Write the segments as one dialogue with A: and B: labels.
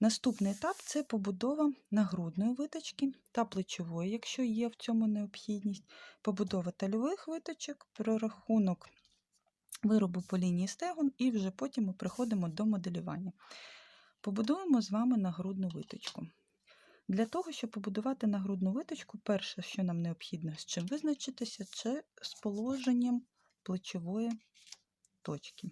A: Наступний етап це побудова нагрудної виточки та плечової, якщо є в цьому необхідність, побудова тальових виточок, прорахунок виробу по лінії стегон, і вже потім ми приходимо до моделювання. Побудуємо з вами нагрудну виточку. Для того, щоб побудувати нагрудну виточку, перше, що нам необхідно з чим визначитися, це з положенням плечової точки.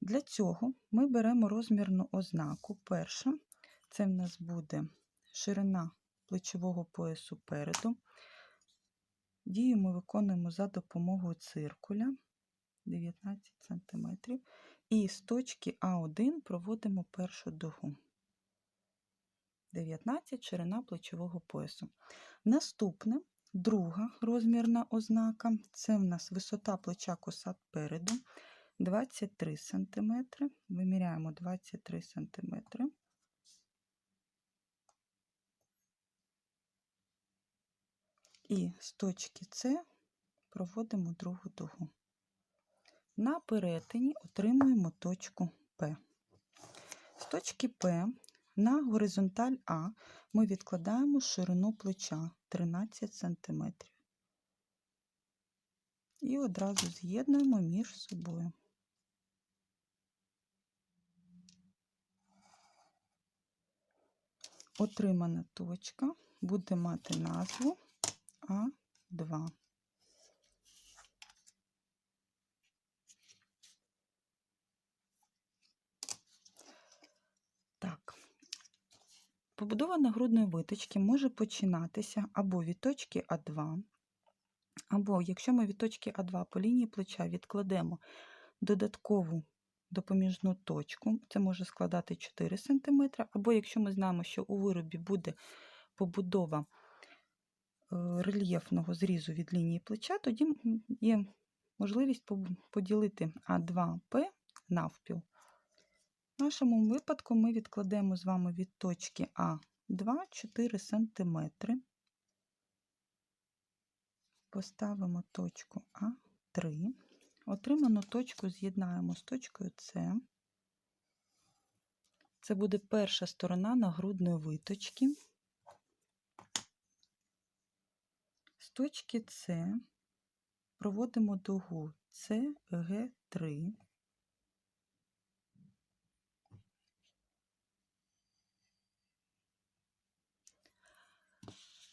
A: Для цього ми беремо розмірну ознаку. Перша це в нас буде ширина плечового поясу переду. Дію ми виконуємо за допомогою циркуля 19 см. І з точки А1 проводимо першу дугу. 19 ширина плечового поясу. Наступне, друга розмірна ознака це в нас висота плеча коса переду 23 см. Виміряємо 23 см. І з точки С проводимо другу дугу. На перетині отримуємо точку П. З точки П на горизонталь А ми відкладаємо ширину плеча 13 см. І одразу з'єднуємо між собою. Отримана точка буде мати назву А2. Так, побудова нагрудної виточки може починатися або від точки А2, або якщо ми від точки А2 по лінії плеча відкладемо додаткову допоміжну точку, це може складати 4 см, або якщо ми знаємо, що у виробі буде побудова е, рельєфного зрізу від лінії плеча, тоді є можливість поділити А2П навпіл. В нашому випадку ми відкладемо з вами від точки А2 4 см. Поставимо точку А3. Отриману точку з'єднаємо з точкою С. Це буде перша сторона нагрудної виточки. З точки С проводимо дугу СГ3.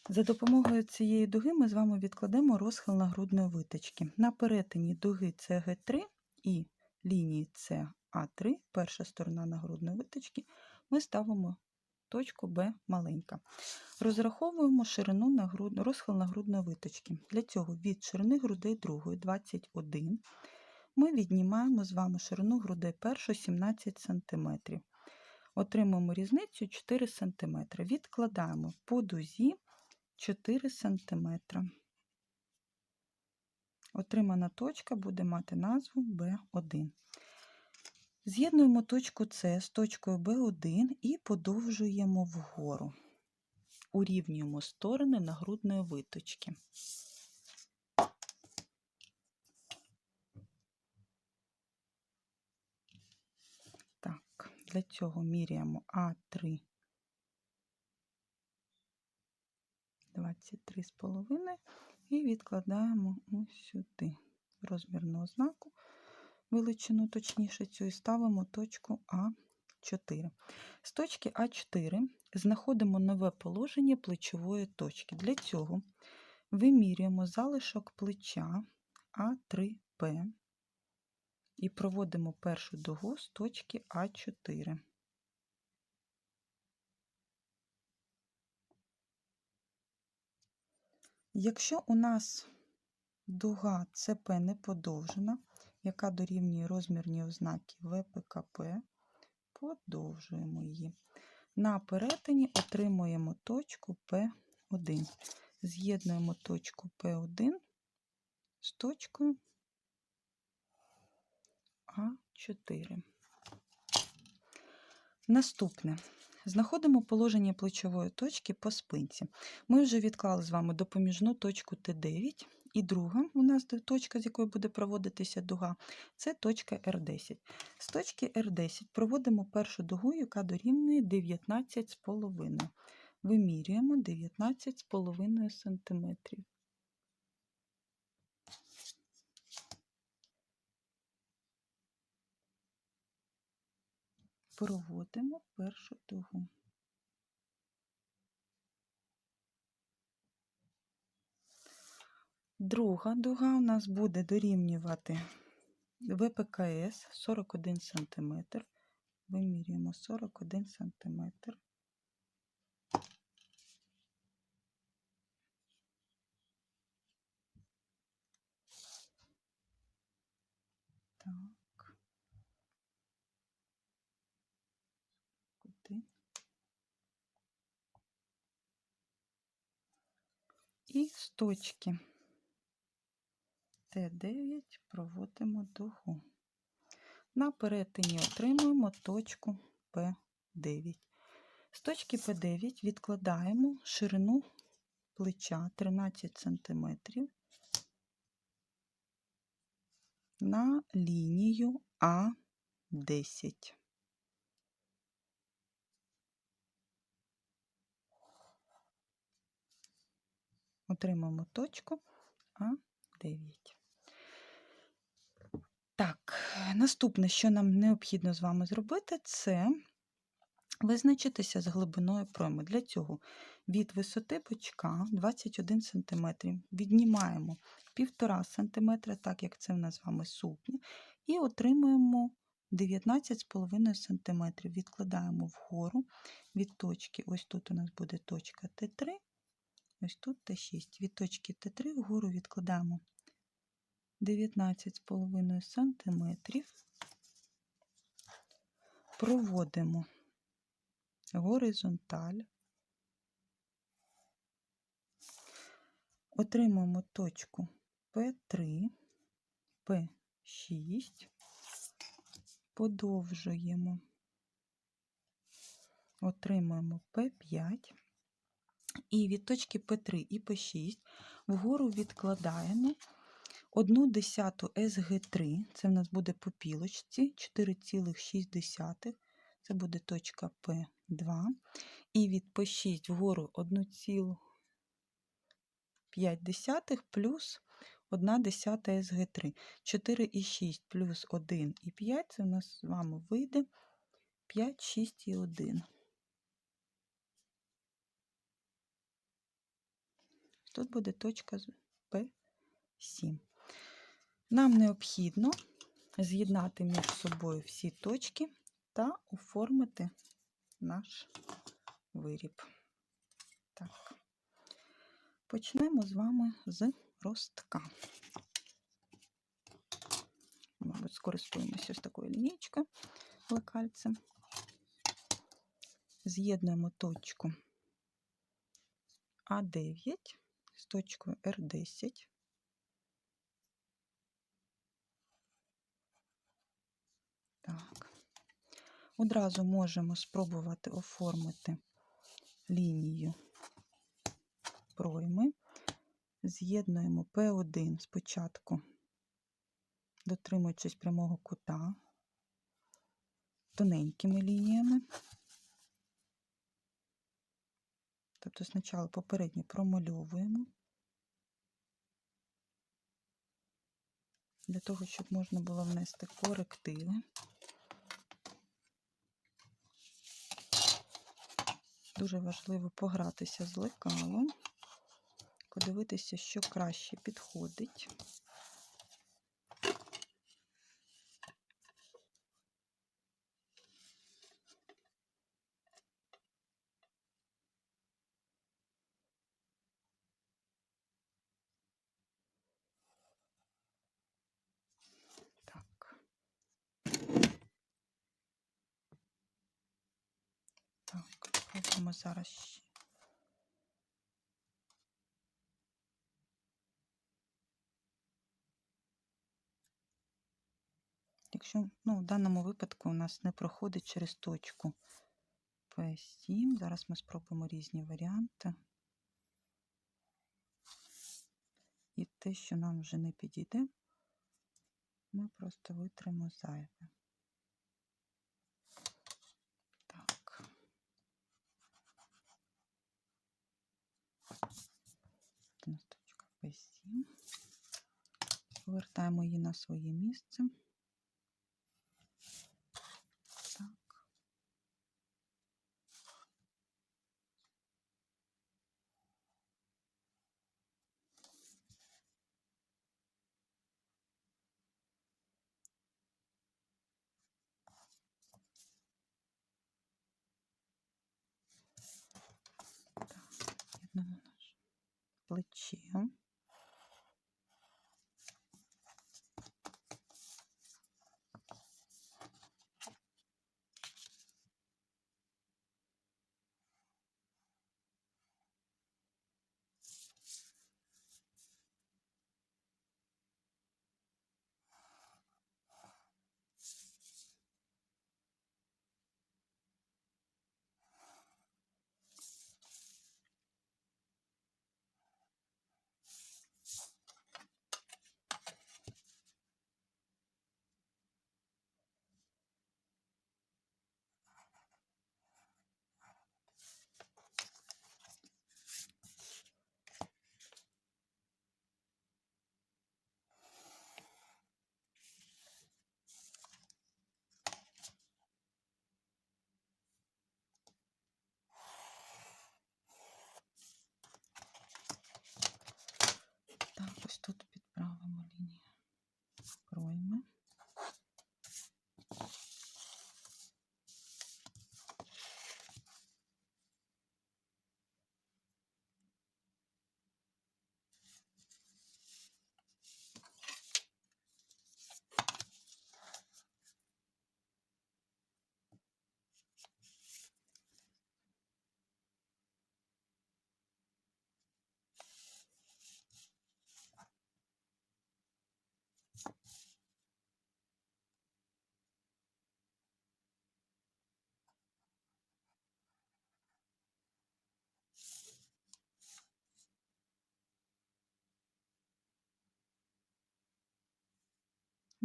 A: За допомогою цієї дуги ми з вами відкладемо розхил нагрудної виточки. На перетині дуги СГ3 і лінії СА3, перша сторона нагрудної виточки, ми ставимо точку Б маленька. Розраховуємо ширину нагруд... розхил нагрудної виточки. Для цього від ширини грудей другої 21 ми віднімаємо з вами ширину грудей першої 17 см. Отримуємо різницю 4 см. Відкладаємо по дузі 4 см. Отримана точка буде мати назву B1. З'єднуємо точку С з точкою B1 і подовжуємо вгору. Урівнюємо сторони нагрудної виточки. Так, для цього міряємо А3 23,5 і відкладаємо ось сюди розмірну ознаку, величину точніше цю, і ставимо точку А4. З точки А4 знаходимо нове положення плечової точки. Для цього вимірюємо залишок плеча А3П і проводимо першу дугу з точки А4. Якщо у нас дуга ЦП не подовжена, яка дорівнює розмірні ознаки ВПКП, подовжуємо її. На перетині отримуємо точку П1. З'єднуємо точку П1 з точкою А4. Наступне. Знаходимо положення плечової точки по спинці. Ми вже відклали з вами допоміжну точку Т9 І друга у нас точка, з якої буде проводитися дуга, це точка R10. З точки R10 проводимо першу дугу, яка дорівнює 19,5. Вимірюємо 19,5 см. Проводимо першу дугу. Друга дуга у нас буде дорівнювати ВПКС 41 см. Вимірюємо 41 см. Так. І з точки Т9 проводимо дугу. На перетині отримуємо точку П9. З точки П9 відкладаємо ширину плеча 13 см на лінію А10. Отримаємо точку А9. Так, наступне, що нам необхідно з вами зробити, це визначитися з глибиною пройми. Для цього від висоти бочка 21 см віднімаємо 1,5 см, так як це в нас з вами сукня, і отримуємо 19,5 см. Відкладаємо вгору від точки, ось тут у нас буде точка Т3, ось тут Т6. Від точки Т3 вгору відкладаємо 19,5 см. Проводимо горизонталь. Отримуємо точку П3, П6, подовжуємо, отримуємо П5. І від точки П3 і П6 вгору відкладаємо 1 десяту СГ3, це в нас буде по пілочці, 4,6, це буде точка П2. І від П6 вгору 1,5 плюс 1 десята СГ3. 4,6 плюс 1,5, це в нас з вами вийде 5, 6 і 1. Тут буде точка П7. Нам необхідно з'єднати між собою всі точки та оформити наш виріб. Так. Почнемо з вами з ростка. Мабуть, скористуємося ось такою лінійкою лекальцем. З'єднуємо точку А9 з точкою Р10. Так. Одразу можемо спробувати оформити лінію пройми. З'єднуємо П1 спочатку, дотримуючись прямого кута, тоненькими лініями. Тобто спочатку попередньо промальовуємо, для того, щоб можна було внести корективи. Дуже важливо погратися з лекалом, подивитися, що краще підходить. Так. Так, зараз. Якщо ну, в даному випадку у нас не проходить через точку P7, зараз ми спробуємо різні варіанти. І те, що нам вже не підійде, ми просто витримо зайве. Так. Це у нас точка P7. Повертаємо її на своє місце. Так. Так, плече.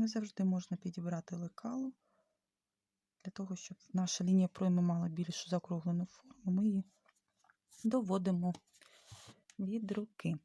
A: Не завжди можна підібрати лекало. Для того, щоб наша лінія пройми мала більш закруглену форму, ми її доводимо від руки.